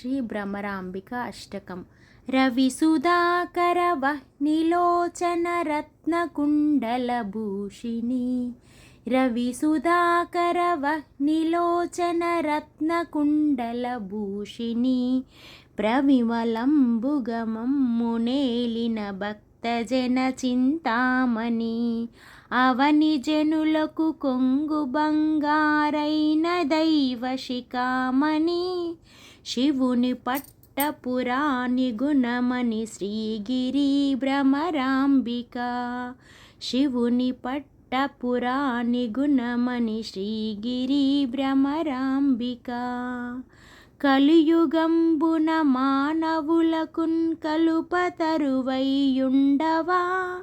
శ్రీ భ్రమరాంబిక అష్టకం. రవి సుధాకర వహ్నిలోచన రత్నకుండల భూషిణి. రవి సుధాకర వహ్నిలోచన రత్నకుండల భూషిణి. ప్రవిమలంబుగమం మునేలిన భక్తజన చింతామణి. అవని జనులకు కొంగు బంగారైన దైవ శిఖామణి. శివుని పట్టపురాణి గుణమణి శ్రీగిరి భ్రమరాంబిక. శివుని పట్టపురాణి గుణమణి శ్రీగిరి భ్రమరాంబిక. కలియుగంబున మానవులకున్ కలుపతరువైయుండవా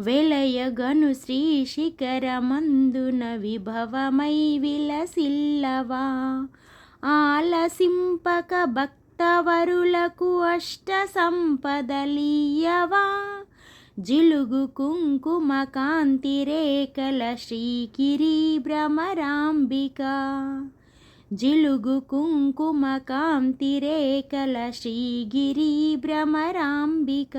వెలయగను శ్రీ శిఖరమందున విభవమై విలసిల్లవా? ఆలసింపక భక్తవరులకు అష్ట సంపదలీయవా జిలుగు కుంకుమ కాంతి రేఖల శ్రీగిరి భ్రమరాంబిక జిలుగు కుంకుమ కాంతి రేఖల శ్రీగిరి భ్రమరాంబిక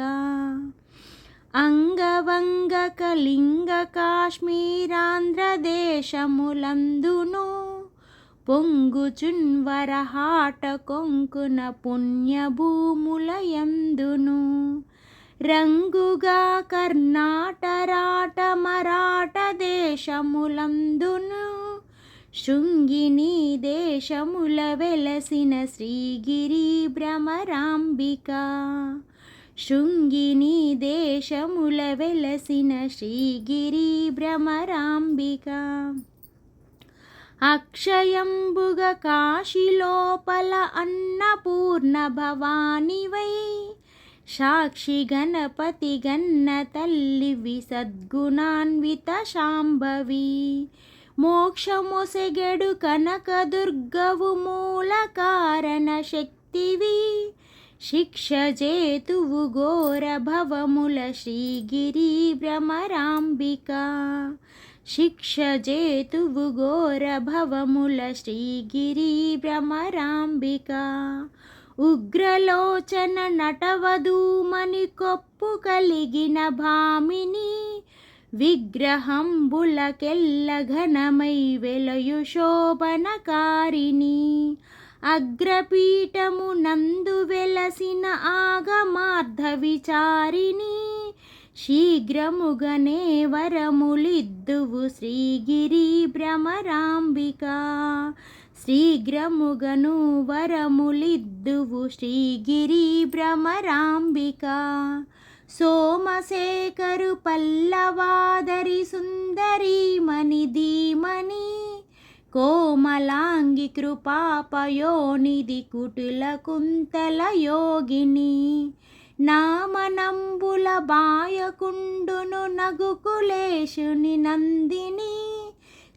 అంగవంగ కళింగ కాశ్మీరాంధ్రదేశములందును పొంగుచున్వరహాట కొంకున పుణ్యభూములయందును. రంగుగా కర్ణాటరాట మరాఠ దేశములందును. శృంగిని దేశముల వెలసిన శ్రీగిరి భ్రమరాంబిక. శృంగిని దేశముల వెలసిన శ్రీగిరి భ్రమరాంబిక. అక్షయంబుగ కాశీలోపల అన్నపూర్ణ భవానివై సాక్షి గణపతి గన్న తల్లివి సద్గుణాన్విత శాంభవి. మోక్షమొసెగెడు కనక దుర్గవు మూల కారణ శక్తివి. శిక్ష జేతువు ఘోర భవముల శ్రీగిరి భ్రమరాంబిక. శిక్ష జేతువు ఘోర భవముల శ్రీగిరి భ్రమరాంబిక ఉగ్రలోచన నటవధూమని కొప్పు కలిగిన భామిని విగ్రహంబులకెల్ల ఘనమై వెలయు శోభనకారిణి అగ్రపీఠము నందు వెలసిన ఆగమార్ధ విచారిణి శీఘ్రముగనే వరములిద్దువు శ్రీగిరి భ్రమరాంబిక. శీఘ్రముగను వరములిద్దువు శ్రీగిరి భ్రమరాంబిక. సోమశేఖరు పల్లవాదరి సుందరి మణి ధీమణి. కోమలాంగి కృపాపయోనిధి కుటిల కుంతల యోగిని. నామనంబుల బాయకుండును నగుకులేశుని నందిని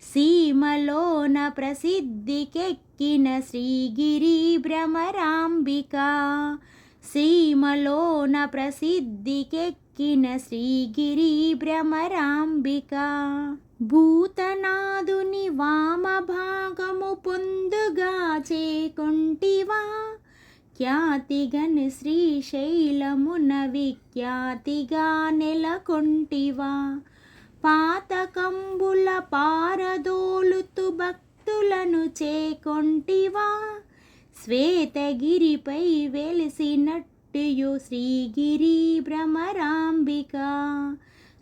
సీమలోన ప్రసిద్ధికెక్కిన శ్రీగిరి భ్రమరాంబిక సీమలోన ప్రసిద్ధికెక్కిన శ్రీగిరి భ్రమరాంబిక. భూతనాదుని వామభాగము పొందుగా చేకుంటివా? ఖ్యాతిగన్ శ్రీశైలమున విఖ్యాతిగా నెలకొంటివా. పాతకంబుల పారదోలుతు భక్తులను చేకొంటివా. శ్వేతగిరిపై వెలిసినట్టుయు శ్రీగిరి భ్రమరాంబిక.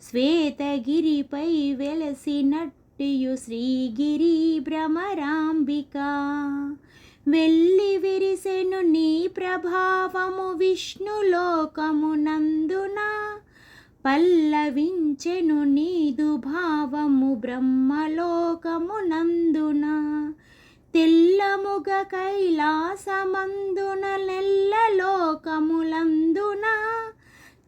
శ్వేతగిరిపై వెలసినట్టుయు శ్రీగిరి భ్రమరాంబిక. వెళ్ళి విరిసెను నీ ప్రభావము విష్ణులోకమునందున పల్లవించెను నీదు భావము బ్రహ్మలోకమునందున తెల్లముగ కైలాసమందున నెల్లలోకములందున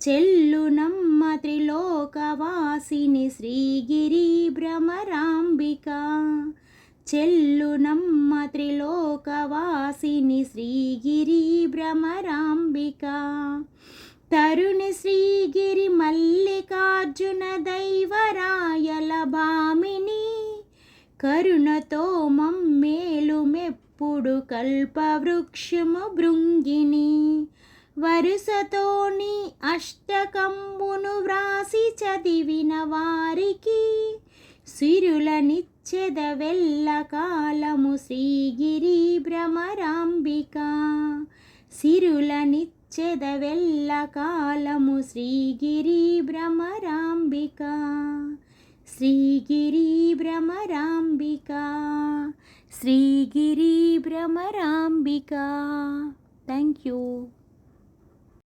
చెల్లునమ్మ త్రిలోకవాసిని శ్రీగిరి భ్రమరాంబిక. చెల్లునమ్మ త్రిలోకవాసిని శ్రీగిరి భ్రమరాంబిక. తరుణి శ్రీగిరి మల్లికార్జున దైవరాయల భామిని. కరుణతో మమ్మేలు మెప్పుడు కల్పవృక్షము భృంగిని. వరుసతోని అష్టకంబును వ్రాసి చదివిన వారికి సిరులనిచ్చెద వెల్ల కాలము శ్రీగిరి భ్రమరాంబిక. సిరులనిచ్చెద వెల్ల కాలము శ్రీగిరి భ్రమరాంబిక. శ్రీగిరి భ్రమరాంబిక. శ్రీగిరి భ్రమరాంబిక. Thank you